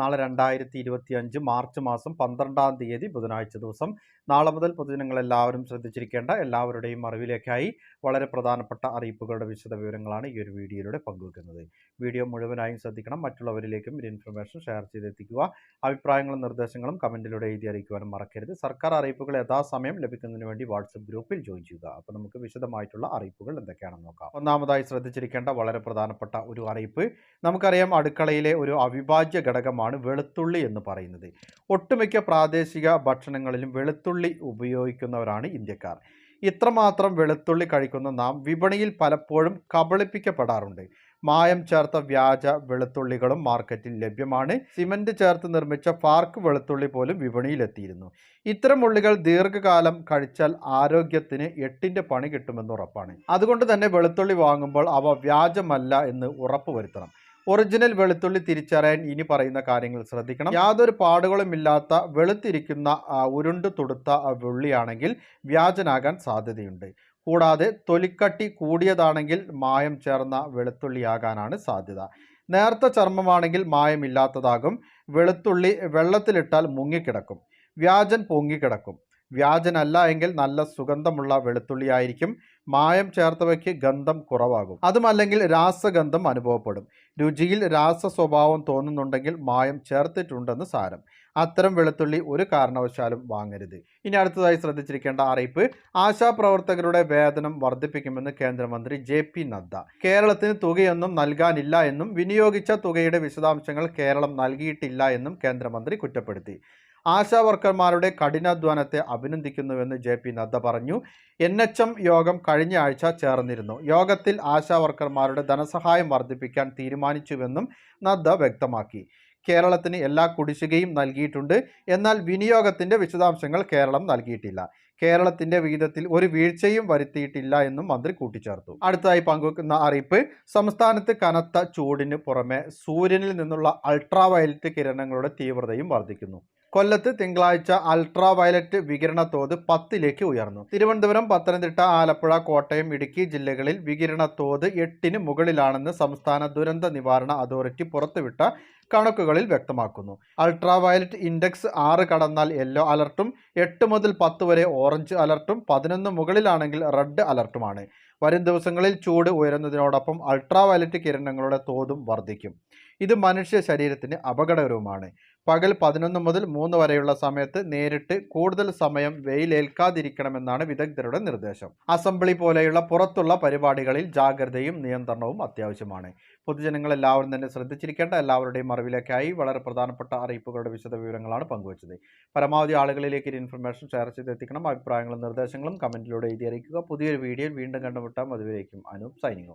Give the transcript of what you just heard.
നാളെ രണ്ടായിരത്തി ഇരുപത്തി അഞ്ച് മാർച്ച് മാസം പന്ത്രണ്ടാം തീയതി ബുധനാഴ്ച ദിവസം. നാളെ മുതൽ പൊതുജനങ്ങൾ എല്ലാവരും ശ്രദ്ധിച്ചിരിക്കേണ്ട എല്ലാവരുടെയും അറിവിലേക്കായി വളരെ പ്രധാനപ്പെട്ട അറിയിപ്പുകളുടെ വിശദ വിവരങ്ങളാണ് ഈ ഒരു വീഡിയോയിലൂടെ പങ്കുവെക്കുന്നത്. വീഡിയോ മുഴുവനായും ശ്രദ്ധിക്കണം. മറ്റുള്ളവരിലേക്കും ഒരു ഇൻഫർമേഷൻ ഷെയർ ചെയ്തെത്തിക്കുക. അഭിപ്രായങ്ങളും നിർദ്ദേശങ്ങളും കമന്റിലൂടെ എഴുതി അറിയിക്കുവാനും മറക്കരുത്. സർക്കാർ അറിയിപ്പുകൾ യഥാസമയം ലഭിക്കുന്നതിന് വേണ്ടി വാട്സപ്പ് ഗ്രൂപ്പിൽ ജോയിൻ ചെയ്യുക. അപ്പോൾ നമുക്ക് വിശദമായിട്ടുള്ള അറിയിപ്പുകൾ എന്തൊക്കെയാണെന്ന് നോക്കാം. ഒന്നാമതായി ശ്രദ്ധിച്ചിരിക്കേണ്ട വളരെ പ്രധാനപ്പെട്ട ഒരു അറിയിപ്പ്. നമുക്കറിയാം അടുക്കളയിലെ ഒരു അവിഭാജ്യ ഘടകമാണ് വെളുത്തുള്ളി എന്ന് പറയുന്നത്. ഒട്ടുമിക്ക പ്രാദേശിക ഭക്ഷണങ്ങളിലും വെളുത്തുള്ളി ഉപയോഗിക്കുന്നവരാണ് ഇന്ത്യക്കാർ. ഇത്രമാത്രം വെളുത്തുള്ളി കഴിക്കുന്ന നാം വിപണിയിൽ പലപ്പോഴും കബളിപ്പിക്കപ്പെടാറുണ്ട്. മായം ചേർത്ത വ്യാജ വെളുത്തുള്ളികളും മാർക്കറ്റിൽ ലഭ്യമാണ്. സിമന്റ് ചേർത്ത് നിർമ്മിച്ച പാർക്ക് വെളുത്തുള്ളി പോലും വിപണിയിലെത്തിയിരുന്നു. ഇത്തരം ഉള്ളികൾ ദീർഘകാലം കഴിച്ചാൽ ആരോഗ്യത്തിന് എട്ടിന്റെ പണി കിട്ടുമെന്ന് ഉറപ്പാണ്. അതുകൊണ്ട് തന്നെ വെളുത്തുള്ളി വാങ്ങുമ്പോൾ അവ വ്യാജമല്ല എന്ന് ഉറപ്പുവരുത്തണം. ഒറിജിനൽ വെളുത്തുള്ളി തിരിച്ചറിയാൻ ഇനി പറയുന്ന കാര്യങ്ങൾ ശ്രദ്ധിക്കണം. യാതൊരു പാടുകളും ഇല്ലാത്ത വെളുത്തിരിക്കുന്ന ഉരുണ്ടു തുടുത്ത വെള്ളിയാണെങ്കിൽ വ്യാജനാകാൻ സാധ്യതയുണ്ട്. കൂടാതെ തൊലിക്കട്ടി കൂടിയതാണെങ്കിൽ മായം ചേർന്ന വെളുത്തുള്ളിയാകാനാണ് സാധ്യത. നേർത്ത ചർമ്മമാണെങ്കിൽ മായമില്ലാത്തതാകും. വെളുത്തുള്ളി വെള്ളത്തിലിട്ടാൽ മുങ്ങിക്കിടക്കും. വ്യാജൻ പൊങ്ങിക്കിടക്കും. വ്യാജനല്ല എങ്കിൽ നല്ല സുഗന്ധമുള്ള വെളുത്തുള്ളിയായിരിക്കും. മായം ചേർത്തവയ്ക്ക് ഗന്ധം കുറവാകും. അതുമല്ലെങ്കിൽ രാസഗന്ധം അനുഭവപ്പെടും. രുചിയിൽ രാസ സ്വഭാവം തോന്നുന്നുണ്ടെങ്കിൽ മായം ചേർത്തിട്ടുണ്ടെന്ന് സാരം. അത്തരം വെളുത്തുള്ളി ഒരു കാരണവശാലും വാങ്ങരുത്. ഇനി അടുത്തതായി ശ്രദ്ധിച്ചിരിക്കേണ്ട അറിയിപ്പ്. ആശാപ്രവർത്തകരുടെ വേതനം വർദ്ധിപ്പിക്കുമെന്ന് കേന്ദ്രമന്ത്രി ജെ പി നദ്ദ. കേരളത്തിന് തുകയൊന്നും നൽകാനില്ല എന്നും വിനിയോഗിച്ച തുകയുടെ വിശദാംശങ്ങൾ കേരളം നൽകിയിട്ടില്ല എന്നും കേന്ദ്രമന്ത്രി കുറ്റപ്പെടുത്തി. ആശാ വർക്കർമാരുടെ കഠിനാധ്വാനത്തെ അഭിനന്ദിക്കുന്നുവെന്ന് ജെ പി നദ്ദ പറഞ്ഞു. എൻ എച്ച് എം യോഗം കഴിഞ്ഞ ആഴ്ച ചേർന്നിരുന്നു. യോഗത്തിൽ ആശാവർക്കർമാരുടെ ധനസഹായം വർദ്ധിപ്പിക്കാൻ തീരുമാനിച്ചുവെന്നും നദ്ദ വ്യക്തമാക്കി. കേരളത്തിന് എല്ലാ കുടിശ്ശികയും നൽകിയിട്ടുണ്ട്. എന്നാൽ വിനിയോഗത്തിന്റെ വിശദാംശങ്ങൾ കേരളം നൽകിയിട്ടില്ല. കേരളത്തിന്റെ വിഹിതത്തിൽ ഒരു വീഴ്ചയും വരുത്തിയിട്ടില്ല എന്നും മന്ത്രി കൂട്ടിച്ചേർത്തു. അടുത്തതായി പങ്കുവെക്കുന്ന അറിയിപ്പ് സംസ്ഥാനത്ത് കനത്ത ചൂടിന് പുറമെ സൂര്യനിൽ നിന്നുള്ള അൾട്രാ വയലറ്റ് കിരണങ്ങളുടെ തീവ്രതയും വർദ്ധിക്കുന്നു. കൊല്ലത്ത് തിങ്കളാഴ്ച അൾട്രാ വയലറ്റ് വികിരണ തോത് പത്തിലേക്ക് ഉയർന്നു. തിരുവനന്തപുരം പത്തനംതിട്ട ആലപ്പുഴ കോട്ടയം ഇടുക്കി ജില്ലകളിൽ വികിരണ തോത് എട്ടിന് മുകളിലാണെന്ന് സംസ്ഥാന ദുരന്ത നിവാരണ അതോറിറ്റി പുറത്തുവിട്ട കണക്കുകളിൽ വ്യക്തമാക്കുന്നു. അൾട്രാ വയലറ്റ് ഇൻഡെക്സ് ആറ് കടന്നാൽ യെല്ലോ അലർട്ടും എട്ട് മുതൽ പത്ത് വരെ ഓറഞ്ച് അലർട്ടും പതിനൊന്ന് മുകളിലാണെങ്കിൽ റെഡ് അലർട്ടുമാണ്. വരും ദിവസങ്ങളിൽ ചൂട് ഉയരുന്നതിനോടൊപ്പം അൾട്രാ വയലറ്റ് കിരണങ്ങളുടെ തോതും വർദ്ധിക്കും. ഇത് മനുഷ്യ ശരീരത്തിന് അപകടകരവുമാണ്. പകൽ പതിനൊന്ന് മുതൽ മൂന്ന് വരെയുള്ള സമയത്ത് നേരിട്ട് കൂടുതൽ സമയം വെയിലേൽക്കാതിരിക്കണമെന്നാണ് വിദഗ്ധരുടെ നിർദ്ദേശം. അസംബ്ലി പോലെയുള്ള പുറത്തുള്ള പരിപാടികളിൽ ജാഗ്രതയും നിയന്ത്രണവും അത്യാവശ്യമാണ്. പൊതുജനങ്ങൾ എല്ലാവരും തന്നെ ശ്രദ്ധിച്ചിരിക്കേണ്ട എല്ലാവരുടെയും അറിവിലേക്കായി വളരെ പ്രധാനപ്പെട്ട അറിയിപ്പുകളുടെ വിശദ വിവരങ്ങളാണ് പങ്കുവച്ചത്. പരമാവധി ആളുകളിലേക്ക് ഇൻഫർമേഷൻ ഷെയർ ചെയ്തെത്തിക്കണം. അഭിപ്രായങ്ങളും നിർദ്ദേശങ്ങളും കമന്റിലൂടെ എഴുതി അറിയിക്കുക. പുതിയൊരു വീഡിയോയിൽ വീണ്ടും കണ്ടുമുട്ടാം. അതുവരേക്കും അനൂപ് സൈനിങ്